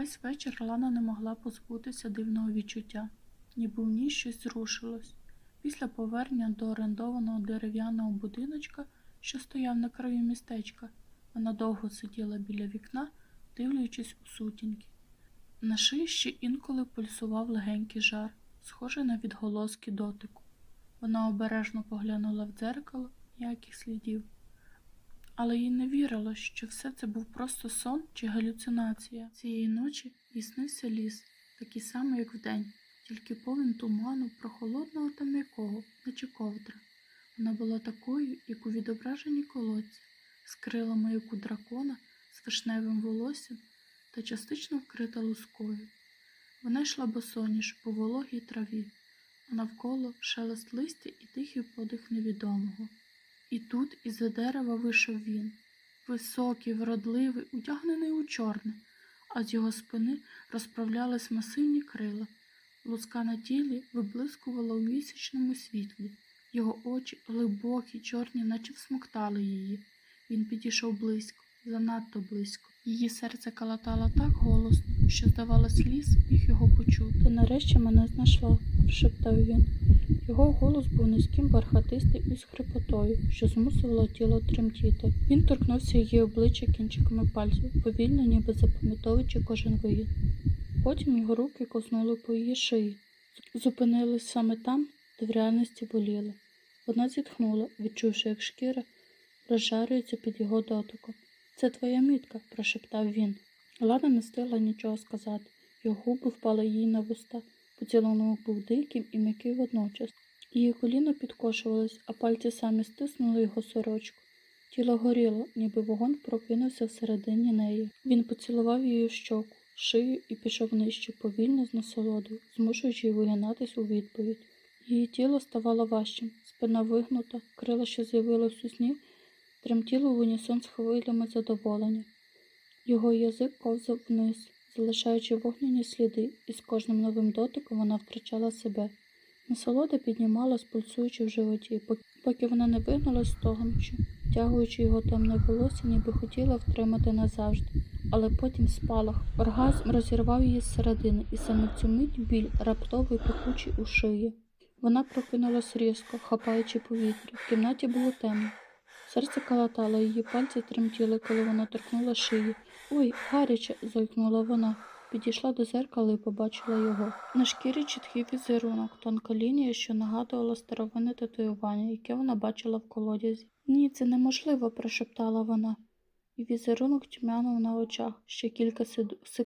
Весь вечір Лана не могла позбутися дивного відчуття, ніби в ній щось зрушилось. Після повернення до орендованого дерев'яного будиночка, що стояв на краю містечка, вона довго сиділа біля вікна, дивлячись у сутінки. На шиї ще інколи пульсував легенький жар, схожий на відголоски дотику. Вона обережно поглянула в дзеркало, ніяких слідів. Але їй не вірилось, що все це був просто сон чи галюцинація. Цієї ночі їй ліс, такий самий, як вдень, тільки повен туману, прохолодного та м'якого, наче ковдра. Вона була такою, як у відображенні колодці, з крилами, як у дракона, з вишневим волоссям та частично вкрита лускою. Вона йшла босоніж по вологій траві, а навколо шелест листя і тихий подих невідомого. І тут із-за дерева вийшов він, високий, вродливий, одягнений у чорне, а з його спини розправлялись масивні крила. Луска на тілі виблискувала у місячному світлі. Його очі, глибокі, чорні, наче всмоктали її. Він підійшов близько, занадто близько. Її серце калатало так голосно, що, здавалось, ліс міг його почути. Ти нарешті мене знайшла, прошептав він. Його голос був низьким, бархатистим і з хрипотою, що змусило тіло тремтіти. Він торкнувся її обличчя кінчиками пальців, повільно, ніби запам'ятовуючи кожен вигід. Потім його руки коснули по її шиї, зупинились саме там, де в реальності боліло. Вона зітхнула, відчувши, як шкіра розжарюється під його дотиком. Це твоя мітка, прошептав він. Лана не встигла нічого сказати. Його губи впали їй на вуста. Поцілунок був диким і м'який водночас. Її коліна підкошувались, а пальці самі стиснули його сорочку. Тіло горіло, ніби вогонь прокинувся всередині неї. Він поцілував її щоку, шию і пішов нижче, повільно з насолодою, змушуючи її вигинатись у відповідь. Її тіло ставало важчим, спина вигнута, крила, що з'явилось у сні, тремтіло в унісон з хвилями задоволення. Його язик ковзав вниз, залишаючи вогняні сліди, і з кожним новим дотиком вона втрачала себе. Насолода піднімалась, пульсуючи в животі, поки вона не вигнулась стогнучи, тягуючи його темне волосся, ніби хотіла втримати назавжди. Але потім спалах. Оргазм розірвав її зсередини, і саме в цю мить біль раптовий пекучий у шиї. Вона прокинулась різко, хапаючи повітря. В кімнаті було темно. Серце калатало, її пальці тремтіли, коли вона торкнула шиї. Ой, гаряче, зойкнула вона. Підійшла до зеркала і побачила його. На шкірі чіткий візерунок, тонка лінія, що нагадувала старовинне татуювання, яке вона бачила в колодязі. Ні, це неможливо, прошептала вона. І візерунок тьмянув на очах ще кілька секунд.